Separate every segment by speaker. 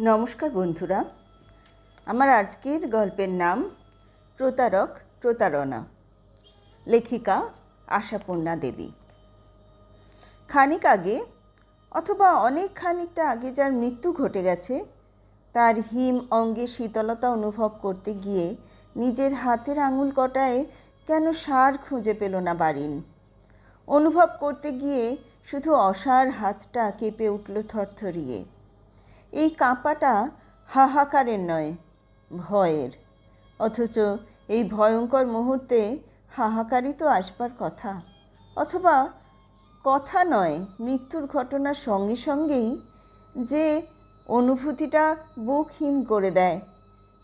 Speaker 1: নমস্কার বন্ধুরা। আমার আজকের গল্পের নাম প্রতারক প্রতারণা। লেখিকা আশাপূর্ণা দেবী। খানিক আগে অথবা অনেক খানিকটা আগে যার মৃত্যু ঘটে গেছে, তার হিম অঙ্গে শীতলতা অনুভব করতে গিয়ে নিজের হাতের আঙুল কটায় কেন সার খুঁজে পেল না বারিন। অনুভব করতে গিয়ে শুধু অসার হাতটা কেঁপে উঠল থরথরিয়ে। এই কাঁপাটা হাহাকারের নয়, ভয়ের। অথচ এই ভয়ঙ্কর মুহূর্তে হাহাকারই তো আসবার কথা। অথবা কথা নয়, মৃত্যুর ঘটনার সঙ্গে সঙ্গেই যে অনুভূতিটা বুক হিম করে দেয়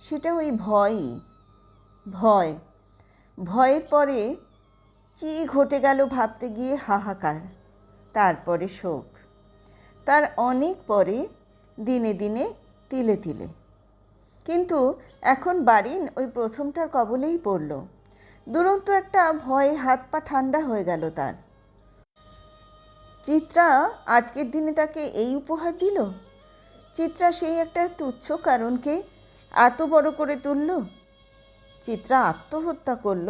Speaker 1: সেটা ওই ভয়ই। ভয়। ভয়ের পরে কী ঘটে গেল ভাবতে গিয়ে হাহাকার, তারপরে শোক। তার অনেক পরে দিনে দিনে, তিলে তিলে। কিন্তু এখন বারিন ওই প্রথমটার কবলেই পড়ল। দুরন্ত একটা ভয়ে হাত পা ঠান্ডা হয়ে গেল তার। চিত্রা, আজকের দিনে তাকে এই উপহার দিল? চিত্রা সেই একটা তুচ্ছ কারণকে এত বড় করে তুলল? চিত্রা আত্মহত্যা করল?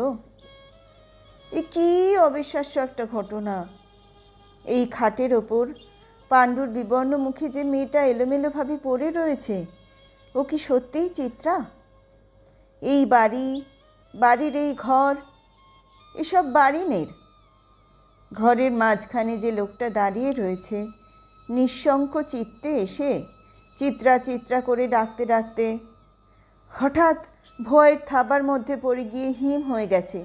Speaker 1: এ কী অবিশ্বাস্য একটা ঘটনা। এই খাটের ওপর পাণ্ডুর বিবর্ণ মুখে যে মেয়েটা এলোমেলোভাবে পড়ে রয়েছে, ও কি সত্যিই চিত্রা? এই বাড়ি, বাড়ির এই ঘর, এসব বাড়িনের? ঘরের মাঝখানে যে লোকটা দাঁড়িয়ে রয়েছে, নিঃশঙ্ক চিত্তে এসে চিত্রা চিত্রা করে ডাকতে ডাকতে হঠাৎ ভয়ের থাবার মধ্যে পড়ে গিয়ে হিম হয়ে গেছে।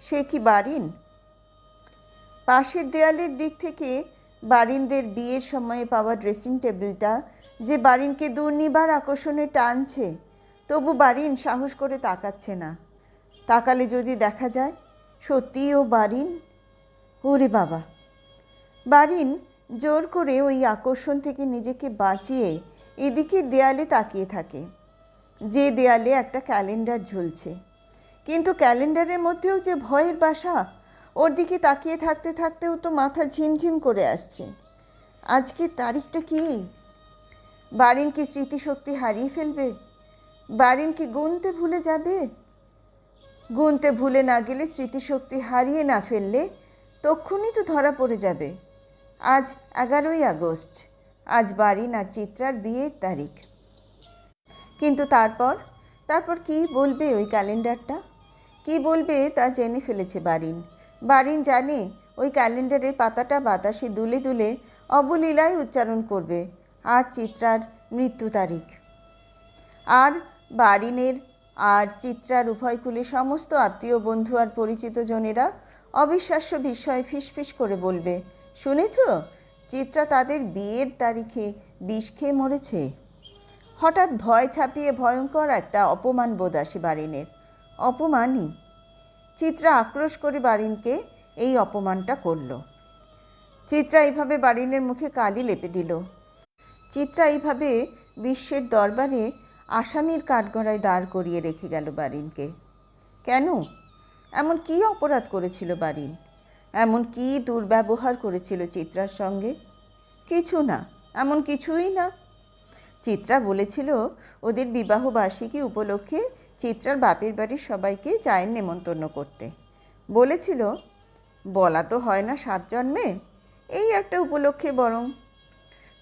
Speaker 1: সে কি বারিন পাশের দেয়ালের দিক থেকে বারিনদের বিয়ের সময়ে পাওয়া ড্রেসিং টেবিলটা যে বারিনকে দুর্নিবার আকর্ষণে টানছে, তবু বারিন সাহস করে তাকাচ্ছে না। তাকালে যদি দেখা যায়, সত্যিই ও বারিন? ওরে বাবা! বারিন জোর করে ওই আকর্ষণ থেকে নিজেকে বাঁচিয়ে এদিকে দেয়ালে তাকিয়ে থাকে। যে দেয়ালে একটা ক্যালেন্ডার ঝুলছে। কিন্তু ক্যালেন্ডারের মধ্যেও যে ভয়ের বাসা ওর দিকে তাকিয়ে থাকতে থাকতেও তো মাথা ঝিমঝিম করে আসছে। আজকের তারিখটা কি? বারিন কি স্মৃতিশক্তি হারিয়ে ফেলবে? বারিন কি গুনতে ভুলে যাবে? গুনতে ভুলে না গেলে স্মৃতিশক্তি হারিয়ে না ফেললে তক্ষুনি তো ধরা পড়ে যাবে। আজ এগারোই আগস্ট। আজ বারিন আর চিত্রার বিয়ের তারিখ। কিন্তু তারপর? তারপর কি বলবে ওই ক্যালেন্ডারটা? কি বলবে তা জেনে ফেলেছে বারিন। বারিন জানে ওই ক্যালেন্ডারের পাতাটা বাতাসে দুলে দুলে অবলীলায় উচ্চারণ করবে। আজ চিত্রার মৃত্যু তারিখ। আর বারিনের, আর চিত্রার উভয়কুলে সমস্ত আত্মীয় বন্ধু আর পরিচিত জনেরা অবিশ্বাস্য বিষয় ফিসফিস করে বলবে, শুনেছ? চিত্রা তাদের বিয়ের তারিখে বিষ খেয়ে মরেছে? হঠাৎ ভয় ছাপিয়ে ভয়ঙ্কর একটা অপমান বোধ আসে বারিনের। অপমানই চিত্রা আক্রোশ করে বারিনকে এই অপমানটা করল। চিত্রা এইভাবে বারিনের মুখে কালি লেপে দিল। চিত্রা এইভাবে বিশ্বের দরবারে আসামির কাঠগড়ায় দাঁড় করিয়ে রেখে গেল বারিনকে। কেন? এমন কি অপরাধ করেছিল বারিন? এমন কি দুর্ব্যবহার করেছিল চিত্রার সঙ্গে? কিছু না, এমন কিছুই না। চিত্রা বলেছিল, ওদের বিবাহ বার্ষিকী উপলক্ষে চিত্রার বাপের বাড়ির সবাইকে চায়ের নেমন্তন্ন করতে। বলেছিল, বলা তো হয় না সাত জন্মে, এই একটা উপলক্ষে বরং।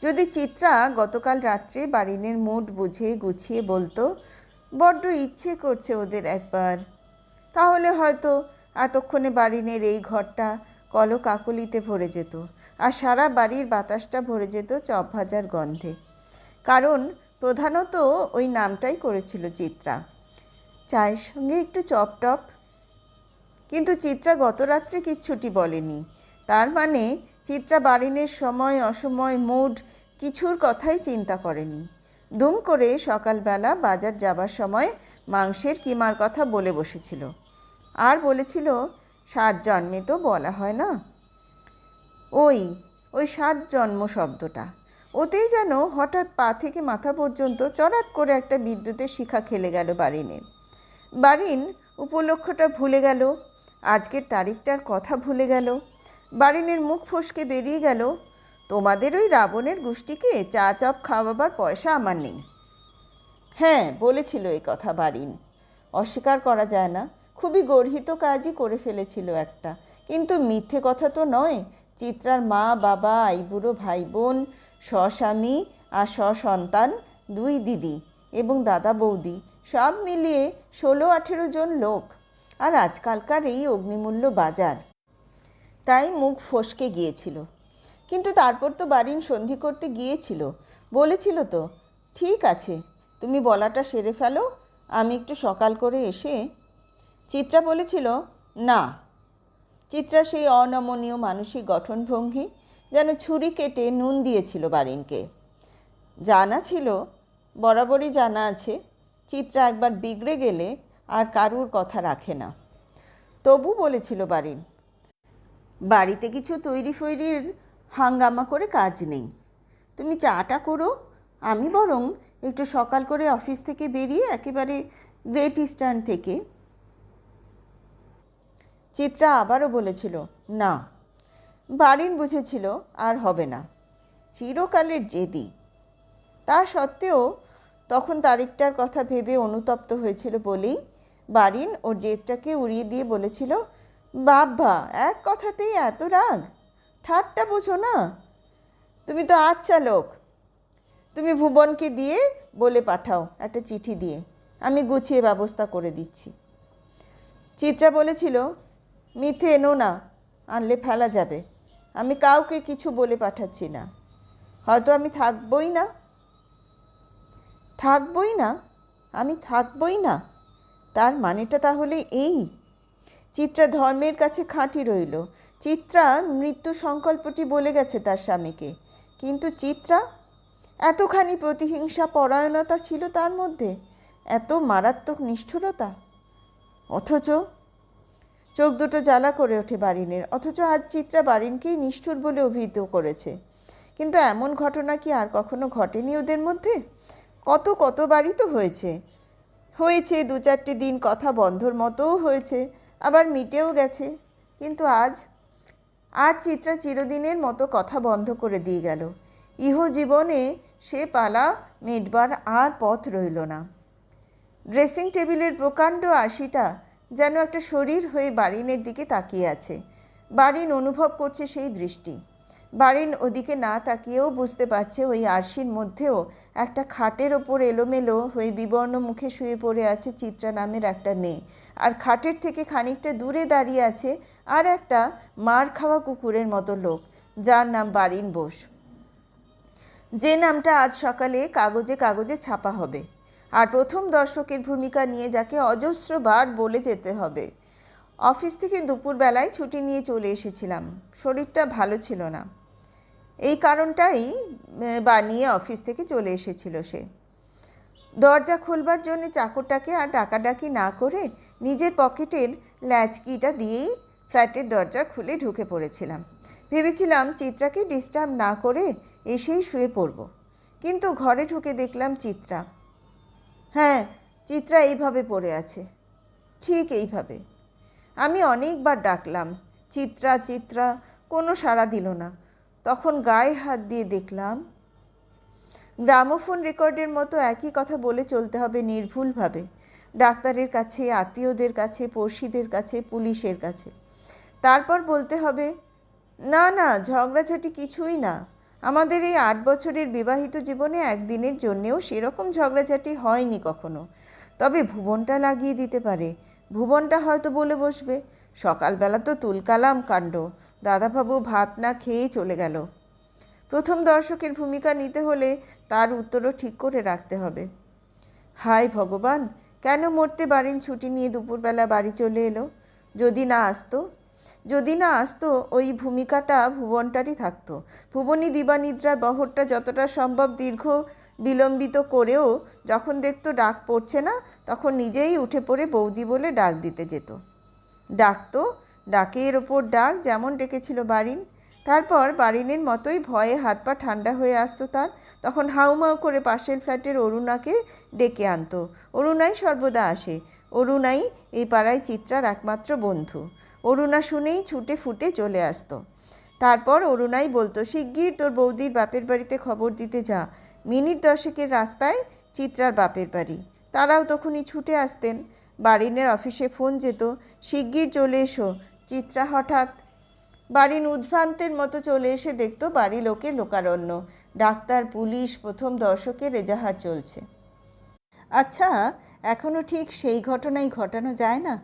Speaker 1: যদি চিত্রা গতকাল রাত্রে বাড়িনের মুড বুঝে গুছিয়ে বলতো, বড্ড ইচ্ছে করছে ওদের একবার। তাহলে হয়তো এতক্ষণে বাড়িনের এই ঘরটা কলো কাকলিতে ভরে যেত আর সারা বাড়ির বাতাসটা ভরে যেত চপ ভাজার গন্ধে। কারণ প্রধানত ওই নামটাই করেছিল চিত্রা। চায়ের সঙ্গে একটু চপ টপ। কিন্তু চিত্রা গত রাত্রে কিচ্ছুটি বলেনি। তার মানে চিত্রা বারিনের সময়, অসময়, মুড কিছুর কথাই চিন্তা করেনি। দুম করে সকালবেলা বাজার যাবার সময় মাংসের কিমার কথা বলে বসেছিল। আর বলেছিল, সাত জন্মে তো বলা হয় না? ওই ওই সাত জন্ম শব্দটা। ওতেই যেন হঠাৎ পা থেকে মাথা পর্যন্ত চড়াত করে একটা বিদ্যুতের শিখা খেলে গেল বারিনের। বারিন, উপলক্ষটা ভুলে গেল, আজকের তারিখটার কথা ভুলে গেল, বারিনের মুখ ফসকে বেরিয়ে গেল, তোমাদের ওই রাবণের গোষ্ঠীকে চা চপ খাওয়াবার পয়সা আমার নেই। হ্যাঁ বলেছিল এই কথা বারিন। অস্বীকার করা যায় না, খুবই গর্হিত কাজই করে ফেলেছিল একটা। কিন্তু মিথ্যে কথা তো নয়, চিত্রার মা, বাবা আইবুড়ো ভাই বোন স্বস্বামী আর স্বসন্তান, দুই দিদি এবং দাদা বৌদি, সব মিলিয়ে ষোলো আঠেরো জন লোক। আর আজকালকার এই অগ্নিমূল্য বাজার। তাই মুখ ফসকে গিয়েছিল। কিন্তু তারপর তো বাড়ির সন্ধি করতে গিয়েছিল। বলেছিল তো, ঠিক আছে, তুমি বলাটা সেরে ফেলো, আমি একটু সকাল করে এসে চিত্রা বলেছিল, না। চিত্রা সেই অনমনীয় মানসিক গঠনভঙ্গি যেন ছুরি কেটে নুন দিয়েছিল বারিনকে। জানা ছিল, বরাবরই জানা আছে, চিত্রা একবার বিগড়ে গেলে আর কারুর কথা রাখে না। তবু বলেছিল বারিন, বাড়িতে কিছু তৈরি ফৈরির হাঙ্গামা করে কাজ নেই। তুমি চাটা করো, আমি বরং একটু সকাল করে অফিস থেকে বেরিয়ে একেবারে গ্রেট ইস্টার্ন থেকে। চিত্রা আবারও বলেছিল, না বারিন বুঝেছিল আর হবে না। চিরকালের জেদি। তা সত্ত্বেও তখন তারিখটার কথা ভেবে অনুতপ্ত হয়েছিল বলেই বারিন ওর জেদটাকে উড়িয়ে দিয়ে বলেছিল বাবা এক কথাতেই এত রাগ? ঠাট্টা বোঝো না। তুমি তো আচ্ছা লোক তুমি ভুবনকে দিয়ে বলে পাঠাও একটা চিঠি দিয়ে। আমি গুছিয়ে ব্যবস্থা করে দিচ্ছি। চিত্রা বলেছিল, মিথ্যে এনো না, আনলে ফেলা যাবে। আমি কাউকে কিছু বলে পাঠাচ্ছি না। হয়তো আমি থাকবই না। থাকবই না? আমি থাকবই না? তার মানেটা তাহলে এই। চিত্রা ধর্মের কাছে খাঁটি রইল। চিত্রা মৃত্যু সংকল্পটি বলে গেছে তার স্বামীকে। কিন্তু চিত্রা? এতখানি প্রতিহিংসা পরায়ণতা ছিল তার মধ্যে। এত মারাত্মক নিষ্ঠুরতা। অথচ চোখ দুটো জ্বালা করে ওঠে বারিনের, অথচ আজ চিত্রা বারিনকেই নিষ্ঠুর বলে অভিহিত করেছে। কিন্তু এমন ঘটনা কি আর কখনো ঘটেনি ওদের মধ্যে? কত কতবারই তো হয়েছে। হয়েছে দু চারটে দিন কথা বন্ধর মতোও হয়েছে, আবার মিটেও গেছে। কিন্তু আজ আজ চিত্রা চিরদিনের মতো কথা বন্ধ করে দিয়ে গেল। ইহ জীবনে সে পালা মেটবার আর পথ রইল না। ড্রেসিং টেবিলের প্রকাণ্ড আশিটা যেন একটা শরীর হয়ে বারিনের দিকে তাকিয়ে আছে। বারিন অনুভব করছে সেই দৃষ্টি। বারিন ওদিকে না তাকিয়েও বুঝতে পারছে ওই আরশির মধ্যেও একটা খাটের ওপর এলোমেলো হয়ে বিবর্ণ মুখে শুয়ে পড়ে আছে চিত্রা নামের একটা মেয়ে। আর খাটের থেকে খানিকটা দূরে দাঁড়িয়ে আছে আর একটা মার খাওয়া কুকুরের মতো লোক, যার নাম বারিন বোস। যে নামটা আজ সকালে কাগজে কাগজে ছাপা হবে। আর প্রথম দর্শকের ভূমিকা নিয়ে যাকে অজস্রবার বলে যেতে হবে। অফিস থেকে দুপুরবেলায় ছুটি নিয়ে চলে এসেছিলাম। শরীরটা ভালো ছিল না। এই কারণটাই বানিয়ে অফিস থেকে চলে এসেছিল সে। দরজা খুলবার জন্য চাকরটাকে আর ডাকাডাকি না করে নিজের পকেটের ল্যাচকিটা দিয়েই ফ্ল্যাটের দরজা খুলে ঢুকে পড়েছিলাম। ভেবেছিলাম চিত্রাকে ডিস্টার্ব না করে এসেই শুয়ে পড়ব। কিন্তু ঘরে ঢুকে দেখলাম চিত্রা। হ্যাঁ চিত্রা এইভাবে পড়ে আছে। ঠিক এইভাবে। আমি অনেকবার ডাকলাম, চিত্রা চিত্রা। কোনো সাড়া দিল না। তখন গায়ে হাত দিয়ে দেখলাম, গ্রামোফোন রেকর্ডের মতো একই কথা বলে চলতে হবে নির্ভুলভাবে। ডাক্তারের কাছে, আত্মীয়দের কাছে, পড়শিদের কাছে, পুলিশের কাছে। তারপর বলতে হবে, না না, ঝগড়াঝাটি কিছুই না। আমাদের এই আট বছরের বিবাহিত জীবনে একদিনের জন্যেও সেরকম ঝগড়াঝাটি হয়নি কখনো। তবে ভুবনটা লাগিয়ে দিতে পারে। ভুবনটা হয়তো বলে বসবে। সকালবেলা তো তুলকালাম কাণ্ড। দাদাবাবু ভাত না খেয়েই চলে গেল। প্রথম দর্শকের ভূমিকা নিতে হলে তার উত্তরও ঠিক করে রাখতে হবে। হায় ভগবান! কেন মরতে বারিন ছুটি নিয়ে দুপুরবেলা বাড়ি চলে এলো? যদি না আসতো যদি না আসতো, ওই ভূমিকাটা ভুবনটারই থাকতো। ভুবনী দিবানিদ্রার বহরটা যতটা সম্ভব দীর্ঘ বিলম্বিত করেও যখন দেখতো ডাক পড়ছে না, তখন নিজেই উঠে পড়ে বৌদি বলে ডাক দিতে যেত। ডাকতো ডাকের ওপর ডাক যেমন ডেকেছিল বারিন। তারপর বারিনের মতোই ভয়ে হাত পা ঠান্ডা হয়ে আসতো তার। তখন হাউমাউ করে পাশের ফ্ল্যাটের অরুণাকে ডেকে আনতো। অরুণাই সর্বদা আসে। অরুণাই এই পাড়ায় চিত্রার একমাত্র বন্ধু। অরুণা শুনেই ছুটে ফুটে চলে আসতো। তারপর অরুণাই বলতো, শিগগির তোর বৌদির বাপের বাড়িতে খবর দিতে যা। মিনিট দশেকের রাস্তায় চিত্রার বাপের বাড়ি। তারাও তখনই ছুটে আসতেন। বারিনের অফিসে ফোন যেত, শিগগির চলে এসো। চিত্রা হঠাৎ বাড়ির উদ্ভ্রান্তের মতো চলে এসে দেখতো বাড়ি লোকে লোকারণ্য। ডাক্তার, পুলিশ, প্রথম দর্শকের এজাহার চলছে। আচ্ছা এখনও ঠিক সেই ঘটনাই ঘটানো যায় না?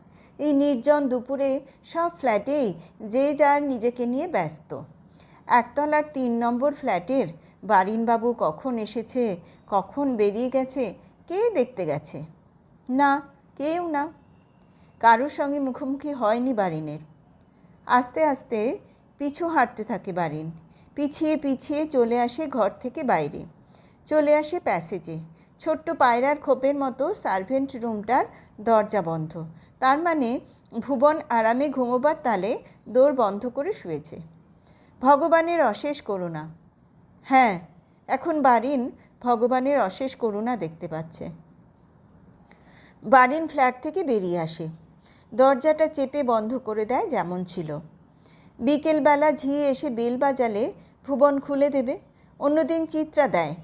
Speaker 1: এই নির্জন দুপুরে সব ফ্ল্যাটেই যে যার নিজেকে নিয়ে ব্যস্ত। একতলার তিন নম্বর ফ্ল্যাটের বারিনবাবু কখন এসেছে, কখন বেরিয়ে গেছে, কে দেখতে গেছে? না, কেউ না। কারোর সঙ্গে মুখোমুখি হয়নি বারিনের। আস্তে আস্তে পিছু হাঁটতে থাকে বারিন। পিছিয়ে পিছিয়ে চলে আসে ঘর থেকে বাইরে। চলে আসে প্যাসেজে। ছোট্ট পায়রার খোপের মতো সার্ভেন্ট রুমটার দরজা বন্ধ। তার মানে ভুবন আরামে ঘুমোবার তালে দৌড় বন্ধ করে শুয়েছে। ভগবানের অশেষ করুণা। হ্যাঁ এখন বারিন ভগবানের অশেষ করুণা দেখতে পাচ্ছে। বারিন ফ্ল্যাট থেকে বেরিয়ে আসে। দরজাটা চেপে বন্ধ করে দেয় যেমন ছিল। বিকেলবেলা ঝিয়ে এসে বেল বাজালে ভুবন খুলে দেবে। অন্যদিন চিত্রা দেয়।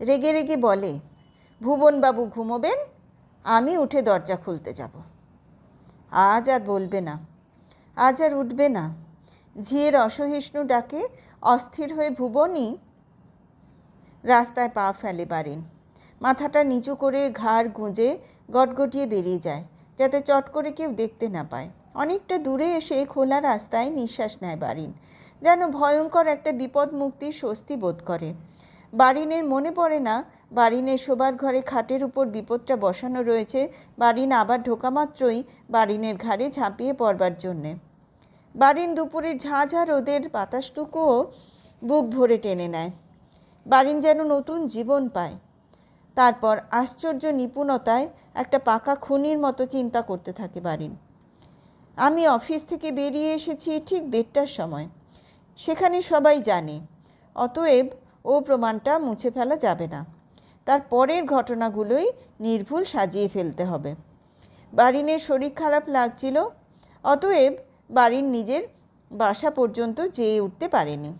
Speaker 1: রেগে রেগে বলে ভুবনবাবু ঘুমোবেন, আমি উঠে দরজা খুলতে যাব। আজ আর বলবে না, আজ আর উঠবে না। ঝিয়ের অসহিষ্ণু ডাকে, অস্থির হয়ে ভুবনই রাস্তায় পা ফেলে বারেন মাথাটা নিচু করে ঘাড় গুঁজে গটগটিয়ে বেরিয়ে যায়, যাতে চট করে কেউ দেখতে না পায়। অনেকটা দূরে এসে খোলা রাস্তায় নিঃশ্বাস নেয় বারিন যেন ভয়ঙ্কর একটা বিপদ মুক্তির স্বস্তি বোধ করে। বারিনের মনে পড়ে না বারিনের শোবার ঘরে খাটের উপর বিপদটা বসানো রয়েছে। বারিন আবার ঢোকা মাত্রই বারিনের ঘাড়ে ঝাঁপিয়ে পড়বার জন্যে। বারিন দুপুরের ঝাঁঝা রোদের বাতাসটুকুও বুক ভরে টেনে নেয়। বারিন যেন নতুন জীবন পায়। তারপর আশ্চর্য নিপুণতায় একটা পাকা খুনির মতো চিন্তা করতে থাকে বারিন আমি অফিস থেকে বেরিয়ে এসেছি ঠিক দেড়টার সময়। সেখানে সবাই জানে, অতএব ও প্রমাণটা মুছে ফেলা যাবে না। তার পরের ঘটনাগুলোই নির্ভুল সাজিয়ে ফেলতে হবে। বারিনের শরীর খারাপ লাগছিল, অতএব বাড়ির নিজের বাসা পর্যন্ত যেয়ে উঠতে পারেনি।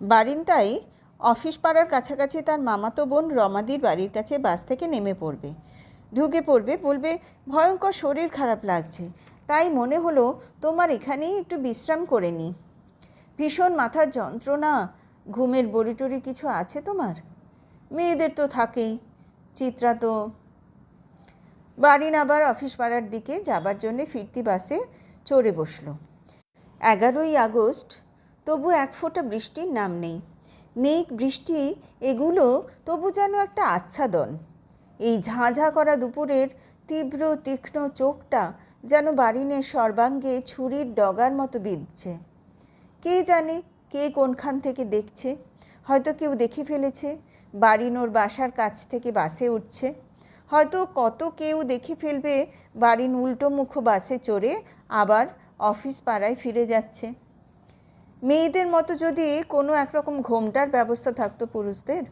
Speaker 1: বারিন তাই অফিস পাড়ার কাছাকাছি তার মামাতো বোন রমাদির বাড়ির কাছে বাস থেকে নেমে পড়বে। ঢুকে পড়বে, বলবে, ভয়ঙ্কর শরীর খারাপ লাগছে। তাই মনে হলো তোমার এখানেই একটু বিশ্রাম করে নিই ভীষণ মাথার যন্ত্রণা ঘুমের বড়িটরি কিছু আছে তোমার? মেয়েদের তো থাকেই। চিত্রা তো বাড়ি আবার অফিস পাড়ার দিকে যাবার জন্যে ফিরতি বাসে চড়ে বসল। এগারোই আগস্ট, তবু এক ফোঁটা বৃষ্টির নাম নেই। মেঘ, বৃষ্টি এগুলো তবু যেন একটা আচ্ছাদন। এই ঝাঁঝা করা দুপুরের তীব্র, তীক্ষ্ণ চোখটা যেন বারিনের সর্বাঙ্গে ছুরির ডগার মতো বিঁধছে। কে জানে কে কোনখান থেকে দেখছে? হয়তো কেউ দেখে ফেলেছে বারিন ওর বাসার কাছ থেকে বাসে উঠছে। হয়তো কত কেউ দেখে ফেলবে বারিন উল্টো মুখ বাসে চড়ে আবার অফিস পাড়ায় ফিরে যাচ্ছে। মেয়েদের মতো যদি কোনো একরকম ঘোমটার ব্যবস্থা থাকতো পুরুষদের?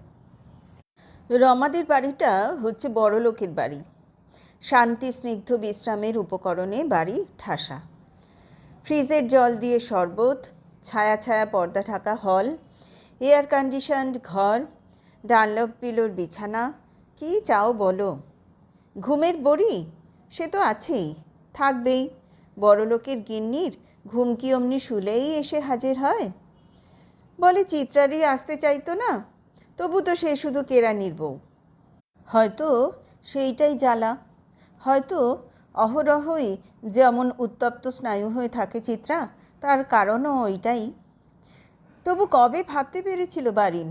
Speaker 1: রমাদের বাড়িটা হচ্ছে বড় লোকের বাড়ি। শান্তি, স্নিগ্ধ বিশ্রামের উপকরণে বাড়ি ঠাসা। ফ্রিজের জল দিয়ে শরবত ছায়া ছায়া পর্দা ঢাকা হল এয়ার কন্ডিশনড ঘর, ডানলপ পিলোর বিছানা, কি চাও বলো? ঘুমের বড়ি? সে তো আছেই, থাকবেই। বড়লোকের গিন্নির ঘুম কি অমনি শুলেই এসে হাজির হয়? বলে চিত্রারই আসতে চাইতো না, তবু তো সে শুধু কেরানির বউ। হয়তো সেইটাই জ্বালা, হয়তো অহরহই যেমন উত্তপ্ত স্নায়ু হয়ে থাকে চিত্রা তার কারণও ওইটাই। তবু কবে ভাবতে পেরেছিল বারিন,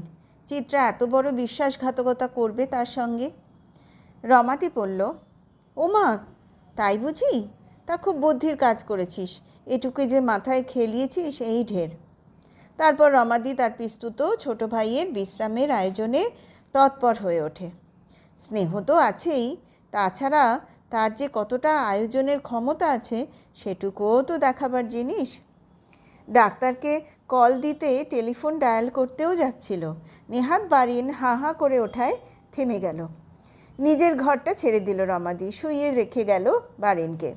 Speaker 1: চিত্রা এত বড় বিশ্বাসঘাতকতা করবে তার সঙ্গে? রমাতি পড়ল ওমা, তাই বুঝি? তা খুব বুদ্ধির কাজ করেছিস, এটুকু যে মাথায় খেলিয়েছিস এই ঢের। তারপর রমাদি তার পিস্তুত ছোট ভাইয়ের বিশ্রামের আয়োজনে তৎপর হয়ে ওঠে। স্নেহ তো আছেই, তাছাড়া তার যে কতটা আয়োজনের ক্ষমতা আছে, সেটুকুও তো দেখাবার জিনিস। ডাক্তারকে কল দিতে টেলিফোন ডায়াল করতেও যাচ্ছিল। নেহাত বারিন হা হা করে ওঠায় থেমে গেল। নিজের ঘরটা ছেড়ে দিল রমাদি, শুইয়ে রেখে গেল বারিনকে।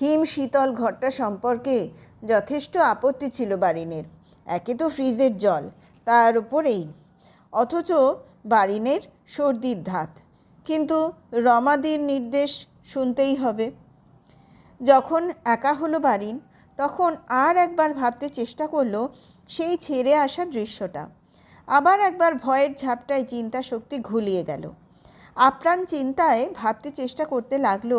Speaker 1: হিম শীতল ঘরটা সম্পর্কে যথেষ্ট আপত্তি ছিল বারিনের। একে তো ফ্রিজের জল, তার উপরেই। অথচ বারিনের সর্দির ধাত। কিন্তু রমাদির নির্দেশ শুনতেই হবে। যখন একা হলো বারিন তখন আর একবার ভাবতে চেষ্টা করল সেই ছেড়ে আসা দৃশ্যটা। আবার একবার ভয়ের ঝাপটায় চিন্তা শক্তি ঘুলিয়ে গেল। আপ্রাণ চিন্তায় ভাবতে চেষ্টা করতে লাগল,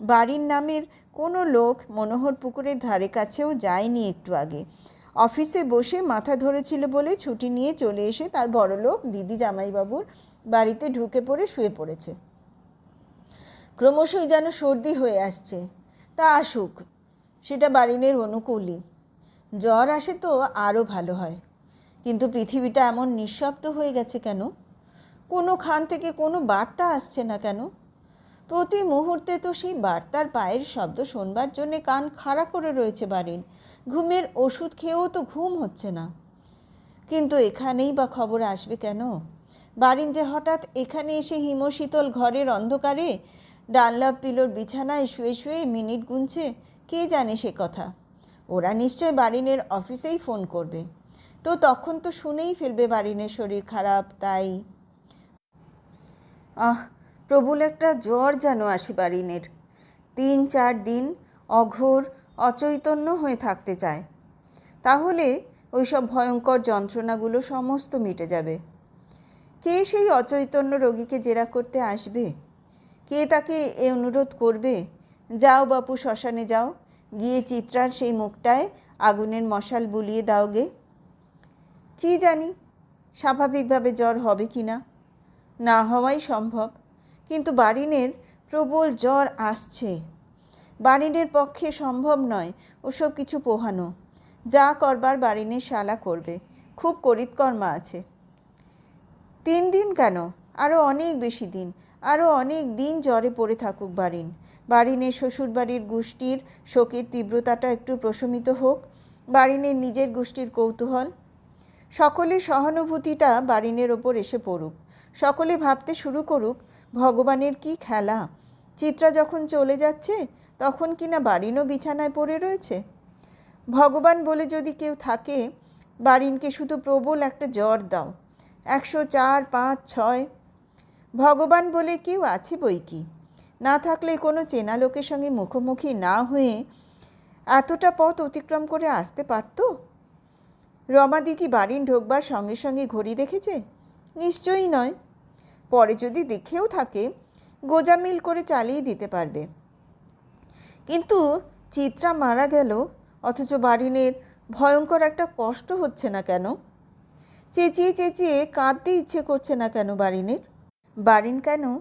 Speaker 1: বাড়ির নামের কোনো লোক মনোহর পুকুরের ধারে কাছেও যায়নি একটু আগে। অফিসে বসে মাথা ধরেছিল বলে ছুটি নিয়ে চলে এসে তার বড়লোক, দিদি জামাইবাবুর বাড়িতে ঢুকে পড়ে শুয়ে পড়েছে। ক্রমশই যেন সর্দি হয়ে আসছে। তা আসুক। সেটা বারিনের অনুকূলই। জ্বর আসে তো আরও ভালো হয়। কিন্তু পৃথিবীটা এমন নিঃশব্দ হয়ে গেছে কেন? কোনো খান থেকে কোনো বার্তা আসছে না কেন? প্রতি মুহূর্তে তো সেই বার্তার পায়ের শব্দ শোনবার জন্যে কান খাড়া করে রয়েছে বারিন। ঘুমের ওষুধ খেয়েও তো ঘুম হচ্ছে না। কিন্তু এখানেই বা খবর আসবে কেন? বারিন যে হঠাৎ এখানে এসে হিমশীতল ঘরের অন্ধকারে ডানলাভ পিলোর বিছানায় শুয়ে শুয়ে মিনিট গুনছে কে জানে সে কথা? ওরা নিশ্চয় বারিনের অফিসেই ফোন করবে। তো তখন তো শুনেই ফেলবে বারিনের শরীর খারাপ, তাই। আহ, প্রবল একটা জ্বর যেন আসি বারিনের। তিন চার দিন অঘোর, অচৈতন্য হয়ে থাকতে চায়। তাহলে ওইসব ভয়ঙ্কর যন্ত্রণাগুলো সমস্ত মিটে যাবে। কে সেই অচৈতন্য রোগীকে জেরা করতে আসবে? কে তাকে এ অনুরোধ করবে? যাও বাপু, শ্মশানে যাও। গিয়ে চিত্রার সেই মুখটায় আগুনের মশাল বুলিয়ে দাও গে। কী জানি, স্বাভাবিকভাবে জ্বর হবে কি না? না হওয়াই সম্ভব। কিন্তু বারিনের প্রবল জ্বর আসছে। বারিনের পক্ষে সম্ভব নয় ওসব কিছু পোহানো। যা করবার বারিনের শালা করবে। খুব করিতকর্মা আছে। তিন দিন কেন? আরও অনেক বেশি দিন। আরও অনেক দিন জ্বরে পড়ে থাকুক বারিন। বারিনের শ্বশুরবাড়ির গোষ্ঠীর শোকের তীব্রতাটা একটু প্রশমিত হোক। বারিনের নিজের গোষ্ঠীর কৌতূহল। সকলের সহানুভূতিটা বাড়িনের ওপর এসে পড়ুক। সকলে ভাবতে শুরু করুক, ভগবানের কি খেলা? চিত্রা যখন চলে যাচ্ছে, তখন কি না বারিনও বিছানায় পড়ে রয়েছে? ভগবান বলে যদি কেউ থাকে বাড়িনকে শুধু প্রবল একটা জ্বর দাও। একশো চার, পাঁচ, ছয়। ভগবান বলে কেউ আছে বই কি? না থাকলে কোনো চেনা লোকের সঙ্গে মুখোমুখি না হয়ে এতটা পথ অতিক্রম করে আসতে পারতো? রমাদি কি বারিন ঢোকবার সঙ্গে সঙ্গে ঘড়ি দেখেছে? নিশ্চয়ই নয়। পরে যদি দেখেও থাকে, গোজামিল করে চালিয়ে দিতে পারবে। কিন্তু চিত্রা মারা গেল, অথচ বারিনের ভয়ঙ্কর একটা কষ্ট হচ্ছে না কেন? চেঁচিয়ে চেঁচিয়ে কাঁদতে ইচ্ছে করছে না কেন বারিনের? বারিন কেন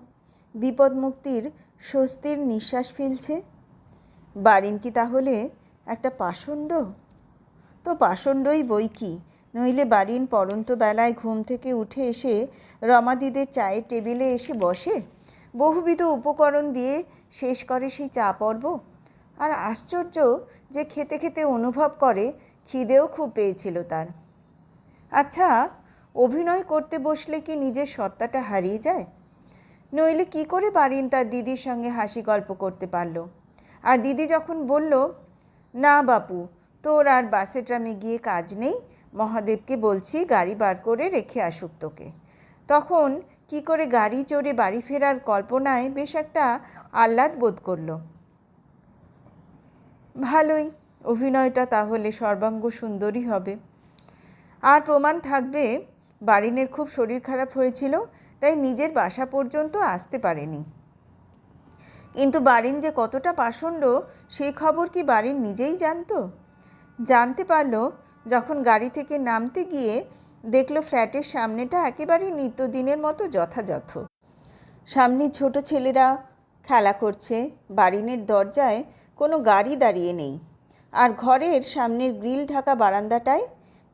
Speaker 1: বিপদ মুক্তির স্বস্তির নিঃশ্বাস ফেলছে। বারিন কি তাহলে একটা পাষণ্ড? তো পাষণ্ডই বই কি? নইলে বারিন পরন্ত বেলায় ঘুম থেকে উঠে এসে রমাদিদের চায়ের টেবিলে এসে বসে? বহুবিধ উপকরণ দিয়ে শেষ করে সেই চা পর্ব? আর আশ্চর্য যে খেতে খেতে অনুভব করে, খিদেও খুব পেয়েছিল তার। আচ্ছা অভিনয় করতে বসলে কি নিজের সত্তাটা হারিয়ে যায়? নইলে কি করে বারিন তার দিদির সঙ্গে হাসি গল্প করতে পারল? আর দিদি যখন বলল, না বাপু, তোর আর বাসে ট্রামে গিয়ে কাজ নেই, মহাদেবকে বলছি গাড়ি বার করে রেখে আসুক তোকে। তখন কি করে গাড়ি চড়ে বাড়ি ফেরার কল্পনায় বেশ একটা আহ্লাদ বোধ করল। ভালোই, অভিনয়টা তাহলে সর্বাঙ্গ সুন্দরী হবে। আর প্রমাণ থাকবে, বারিনের খুব শরীর খারাপ হয়েছিল তাই নিজের বাসা পর্যন্ত আসতে পারেনি। কিন্তু বারিন যে কতটা পাষণ্ড সেই খবর কি বারিন নিজেই জানতো? জানতে পারল, যখন গাড়ি থেকে নামতে গিয়ে দেখল ফ্ল্যাটের সামনেটা একেবারেই নিত্যদিনের মতো যথাযথ। সামনে ছোট ছেলেরা খেলা করছে, বারিনের দরজায় কোনো গাড়ি দাঁড়িয়ে নেই। আর ঘরের সামনের গ্রিল ঢাকা বারান্দাটায়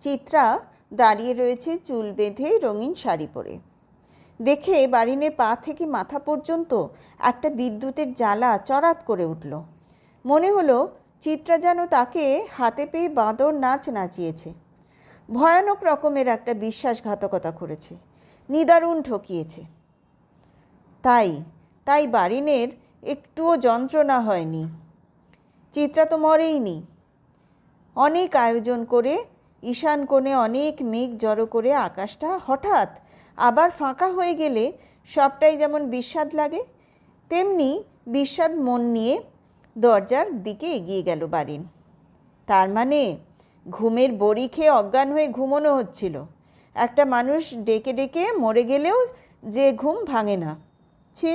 Speaker 1: চিত্রা দাঁড়িয়ে রয়েছে চুল বেঁধে রঙিন শাড়ি পরে। দেখে বারিনের পা থেকে মাথা পর্যন্ত একটা বিদ্যুতের জ্বালা চড়াত করে উঠল। মনে হলো চিত্রা যেন তাকে হাতে পেয়ে বাঁদর নাচ নাচিয়েছে। ভয়ানক রকমের একটা বিশ্বাসঘাতকতা করেছে। নিদারুণ ঠকিয়েছে। তাই তাই বারিনের একটুও যন্ত্রণা হয়নি। চিত্রা তো মরেইনি। অনেক আয়োজন করে, ঈশান কোণে অনেক মেঘ জড়ো করে আকাশটা হঠাৎ আবার ফাঁকা হয়ে গেলে সবটাই যেমন বিস্বাদ লাগে, তেমনি বিস্বাদ মন নিয়ে দরজার দিকে এগিয়ে গেল বারিন। তার মানে ঘুমের বড়ি খেয়ে অজ্ঞান হয়ে ঘুমোনো হচ্ছিল। একটা মানুষ ডেকে ডেকে মরে গেলেও যে ঘুম ভাঙে না। ছি